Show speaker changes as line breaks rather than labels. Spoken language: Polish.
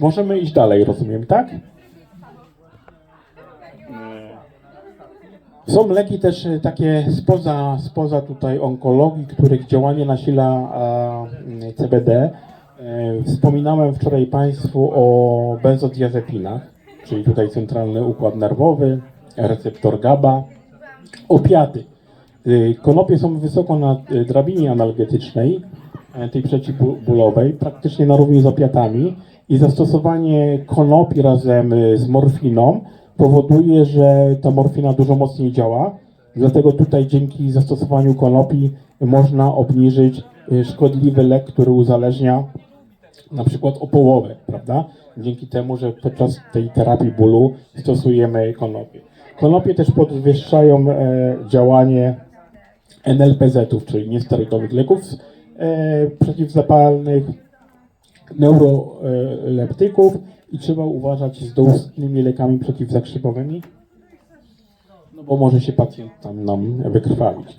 Możemy iść dalej, rozumiem, tak? Są leki też e, takie spoza, spoza tutaj onkologii, których działanie nasila mm, CBD. E, Wspominałem wczoraj Państwu o benzodiazepinach, czyli tutaj centralny układ nerwowy, receptor GABA, opiaty. Y, Konopie są wysoko na y, drabinie analgetycznej, e, tej przeciwbólowej, praktycznie na równi z opiatami i zastosowanie konopi razem y, z morfiną powoduje, że ta morfina dużo mocniej działa. Dlatego tutaj dzięki zastosowaniu konopi można obniżyć y, szkodliwy lek, który uzależnia na przykład o połowę, prawda? Dzięki temu, że podczas tej terapii bólu stosujemy konopie. Konopie też podwyższają e, działanie NLPZ-ów, czyli niesterydowych leków e, przeciwzapalnych, neuroleptyków i trzeba uważać z doustnymi lekami przeciwzakrzepowymi, no bo może się pacjent tam nam wykrwawić.